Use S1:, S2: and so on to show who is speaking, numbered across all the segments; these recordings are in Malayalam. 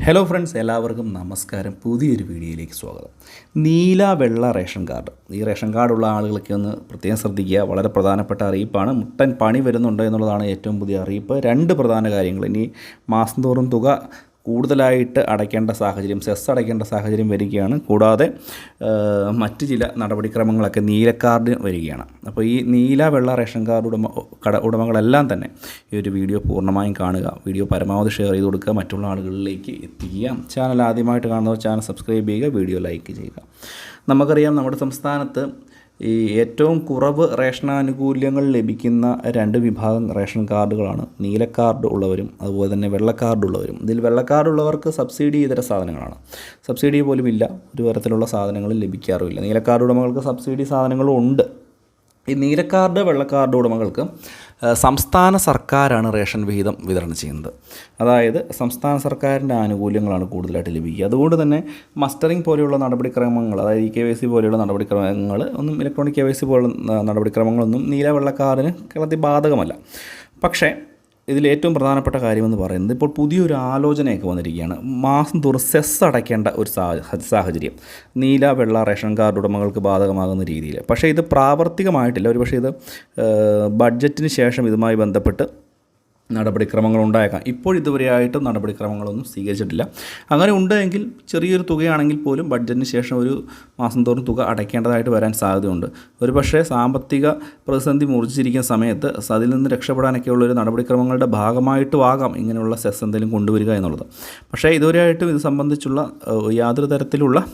S1: ഹലോ ഫ്രണ്ട്സ് എല്ലാവർക്കും നമസ്കാരം. പുതിയൊരു വീഡിയോയിലേക്ക് സ്വാഗതം. നീല വെള്ള റേഷൻ കാർഡ്. ഈ റേഷൻ കാർഡുള്ള ആളുകളൊക്കെ ഒന്ന് പ്രത്യേകം ശ്രദ്ധിക്കുക. വളരെ പ്രധാനപ്പെട്ട അറിയിപ്പാണ്. മുട്ടൻ പണി വരുന്നുണ്ട് എന്നുള്ളതാണ് ഏറ്റവും പുതിയ അറിയിപ്പ്. രണ്ട് പ്രധാന കാര്യങ്ങൾ. ഇനി മാസം തോറും തുക കൂടുതലായിട്ട് അടയ്ക്കേണ്ട സാഹചര്യം സെസ് അടയ്ക്കേണ്ട സാഹചര്യം വരികയാണ്. കൂടാതെ മറ്റ് ചില നടപടിക്രമങ്ങളൊക്കെ നീല കാർഡ് വരികയാണ്. അപ്പോൾ ഈ നീല വെള്ള റേഷൻ കാർഡ് ഉടമ കട ഉടമകളെല്ലാം തന്നെ ഈ ഒരു വീഡിയോ പൂർണമായും കാണുക. വീഡിയോ പരമാവധി ഷെയർ ചെയ്ത് കൊടുക്കുക. മറ്റുള്ള ആളുകളിലേക്ക് എത്തിക്കുക. ചാനൽ ആദ്യമായിട്ട് കാണുന്നവർ ചാനൽ സബ്സ്ക്രൈബ് ചെയ്യുക. വീഡിയോ ലൈക്ക് ചെയ്യുക. നമുക്കറിയാം നമ്മുടെ സംസ്ഥാനത്ത് ഈ ഏറ്റവും കുറവ് റേഷൻ ആനുകൂല്യങ്ങൾ ലഭിക്കുന്ന രണ്ട് വിഭാഗം റേഷൻ കാർഡുകളാണ്. നീല കാർഡ് ഉള്ളവരും അതുപോലെ തന്നെ വെള്ള കാർഡ് ഉള്ളവരും. ഇതിൽ വെള്ള കാർഡ് ഉള്ളവർക്ക് സബ്സിഡി ഇതര സാധനങ്ങളാണ്. സബ്സിഡി പോലും ഇല്ല. ഒരു തരത്തിലുള്ള സാധനങ്ങളും ലഭിക്കാറുമില്ല. നീല കാർഡ് ഉടമകൾക്ക് സബ്സിഡി സാധനങ്ങളും ഉണ്ട്. ഈ നീല വെള്ളക്കാർഡ് വെള്ള കാർഡ് ഉടമകൾക്ക് സംസ്ഥാന സർക്കാരാണ് റേഷൻ വിഹിതം വിതരണം ചെയ്യുന്നത്. അതായത് സംസ്ഥാന സർക്കാരിന്റെ ആനുകൂല്യങ്ങളാണ് കൂടുതലായിട്ട് ലഭിക്കുക. അതുകൊണ്ട് തന്നെ മസ്റ്ററിംഗ് പോലെയുള്ള നടപടിക്രമങ്ങൾ അതായത് ഇ കെ വൈ സി പോലെയുള്ള നടപടിക്രമങ്ങൾ ഒന്നും ഇലക്ട്രോണിക് കെ വൈ സി പോലുള്ള നടപടിക്രമങ്ങളൊന്നും നീല വെള്ള കാർഡിന് കേരളത്തിൽ ബാധകമല്ല. പക്ഷേ ഇതിൽ ഏറ്റവും പ്രധാനപ്പെട്ട കാര്യമെന്ന് പറയുന്നത് ഇപ്പോൾ പുതിയൊരു ആലോചനയൊക്കെ വന്നിരിക്കുകയാണ്. മാസം തോറും സെസ് അടയ്ക്കേണ്ട ഒരു സാഹ- സാഹചര്യം. നീല വെള്ള റേഷൻ കാർഡ് ഉടമകൾക്ക് ബാധകമാകുന്ന രീതിയിൽ. പക്ഷേ ഇത് പ്രാവർത്തികമായിട്ടില്ല. ഒരു പക്ഷേ ഇത് ബഡ്ജറ്റിന് ശേഷം ഇതുമായി ബന്ധപ്പെട്ട് നടപടിക്രമങ്ങൾ ഉണ്ടായേക്കാം ഇപ്പോൾ ഇതുവരെയായിട്ടും നടപടിക്രമങ്ങളൊന്നും സ്വീകരിച്ചിട്ടില്ല. അങ്ങനെ ഉണ്ടെങ്കിൽ ചെറിയൊരു തുകയാണെങ്കിൽ പോലും ബഡ്ജറ്റിന് ശേഷം ഒരു മാസം തോറും തുക അടയ്ക്കേണ്ടതായിട്ട് വരാൻ സാധ്യതയുണ്ട്. ഒരു പക്ഷേ സാമ്പത്തിക പ്രതിസന്ധി മുറിച്ചിരിക്കുന്ന സമയത്ത് അതിൽ നിന്ന് രക്ഷപ്പെടാനൊക്കെയുള്ള ഒരു നടപടിക്രമങ്ങളുടെ ഭാഗമായിട്ടും ആകാം ഇങ്ങനെയുള്ള സെസ് എന്തെങ്കിലും കൊണ്ടുവരിക എന്നുള്ളത്. പക്ഷേ ഇതുവരെയായിട്ടും ഇത് സംബന്ധിച്ചുള്ള യാതൊരു തരത്തിലുള്ള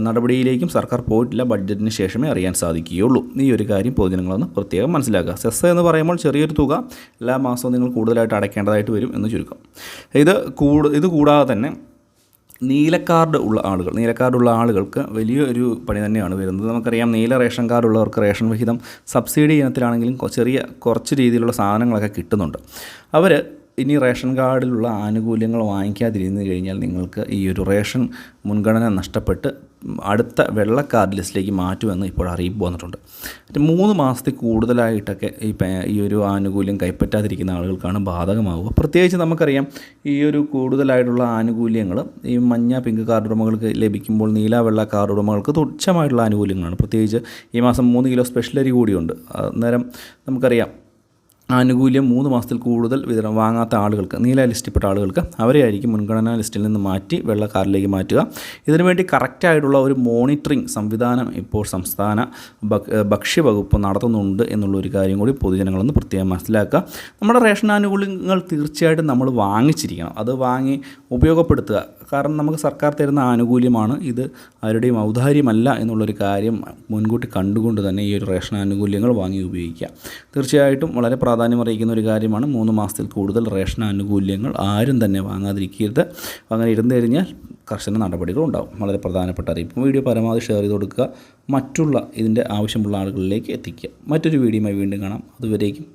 S1: നടപടിയിലേക്കും സർക്കാർ പോയിട്ടില്ല. ബഡ്ജറ്റിന് ശേഷമേ അറിയാൻ സാധിക്കുകയുള്ളൂ. ഈ ഒരു കാര്യം പൊതുജനങ്ങളൊന്ന് പ്രത്യേകം മനസ്സിലാക്കുക. സെസ് എന്ന് പറയുമ്പോൾ ചെറിയൊരു തുക എല്ലാ മാസവും നിങ്ങൾ കൂടുതലായിട്ട് അടയ്ക്കേണ്ടതായിട്ട് വരും എന്ന് ചുരുക്കം. ഇത് കൂട് ഇത് കൂടാതെ തന്നെ നീല കാർഡ് ഉള്ള ആളുകൾ നീല കാർഡുള്ള ആളുകൾക്ക് വലിയൊരു പണി തന്നെയാണ് വരുന്നത്. നമുക്കറിയാം നീല റേഷൻ കാർഡ് ഉള്ളവർക്ക് റേഷൻ വിഹിതം സബ്സിഡി ഇനത്തിലാണെങ്കിലും ചെറിയ കുറച്ച് രീതിയിലുള്ള സാധനങ്ങളൊക്കെ കിട്ടുന്നുണ്ട്. അവർ ഇനി റേഷൻ കാർഡിലുള്ള ആനുകൂല്യങ്ങൾ വാങ്ങിക്കാതിരുന്നു കഴിഞ്ഞാൽ നിങ്ങൾക്ക് ഈ ഒരു റേഷൻ മുൻഗണന നഷ്ടപ്പെട്ട് അടുത്ത വെള്ള കാർഡ് ലിസ്റ്റിലേക്ക് മാറ്റുമെന്ന് ഇപ്പോൾ അറിയിപ്പ് വന്നിട്ടുണ്ട്. മൂന്ന് മാസത്തിൽ കൂടുതലായിട്ടൊക്കെ ഈ ഈ ഒരു ആനുകൂല്യം കൈപ്പറ്റാതിരിക്കുന്ന ആളുകൾക്കാണ് ബാധകമാവുക. പ്രത്യേകിച്ച് നമുക്കറിയാം ഈ ഒരു കൂടുതലായിട്ടുള്ള ആനുകൂല്യങ്ങൾ ഈ മഞ്ഞ പിങ്ക് കാർഡ് ഉടമകൾക്ക് ലഭിക്കുമ്പോൾ നീല വെള്ള കാർഡ് ഉടമകൾക്ക് തുച്ഛമായിട്ടുള്ള ആനുകൂല്യങ്ങളാണ്. പ്രത്യേകിച്ച് ഈ മാസം മൂന്ന് കിലോ സ്പെഷ്യൽ അരി കൂടിയുണ്ട്. അന്നേരം നമുക്കറിയാം ആനുകൂല്യം മൂന്ന് മാസത്തിൽ കൂടുതൽ വിതരണം വാങ്ങാത്ത ആളുകൾക്ക് നീല ലിസ്റ്റിൽപ്പെട്ട ആളുകൾക്ക് അവരെ ആയിരിക്കും മുൻഗണനാ ലിസ്റ്റിൽ നിന്ന് മാറ്റി വെള്ള കാർഡിലേക്ക് മാറ്റുക. ഇതിനുവേണ്ടി കറക്റ്റായിട്ടുള്ള ഒരു മോണിറ്ററിംഗ് സംവിധാനം ഇപ്പോൾ സംസ്ഥാന ഭക്ഷ്യവകുപ്പ് നടത്തുന്നുണ്ട് എന്നുള്ള ഒരു കാര്യം കൂടി പൊതുജനങ്ങളൊന്ന് പ്രത്യേകം മനസ്സിലാക്കുക. നമ്മുടെ റേഷൻ ആനുകൂല്യങ്ങൾ തീർച്ചയായിട്ടും നമ്മൾ വാങ്ങിച്ചിരിക്കണം. അത് വാങ്ങി ഉപയോഗപ്പെടുത്തുക. കാരണം നമുക്ക് സർക്കാർ തരുന്ന ആനുകൂല്യമാണ് ഇത് ആരുടെയും ഔദാര്യമല്ല എന്നുള്ളൊരു കാര്യം മുൻകൂട്ടി കണ്ടുകൊണ്ട് തന്നെ ഈ ഒരു റേഷൻ ആനുകൂല്യങ്ങൾ വാങ്ങി ഉപയോഗിക്കുക. തീർച്ചയായിട്ടും വളരെ പ്രാധാന്യം അറിയിക്കുന്ന ഒരു കാര്യമാണ് മൂന്ന് മാസത്തിൽ കൂടുതൽ റേഷൻ ആനുകൂല്യങ്ങൾ ആരും തന്നെ വാങ്ങാതിരിക്കരുത്. അങ്ങനെ ഇരുന്ന് കഴിഞ്ഞാൽ കർശന നടപടികൾ ഉണ്ടാകും വളരെ പ്രധാനപ്പെട്ട അറിയിപ്പ് വീഡിയോ പരമാവധി ഷെയർ ചെയ്ത് കൊടുക്കുക. മറ്റുള്ള ഇതിന്റെ ആവശ്യമുള്ള ആളുകളിലേക്ക് എത്തിക്കുക. മറ്റൊരു വീഡിയോയുമായി വീണ്ടും കാണാം. അതുവരേക്കും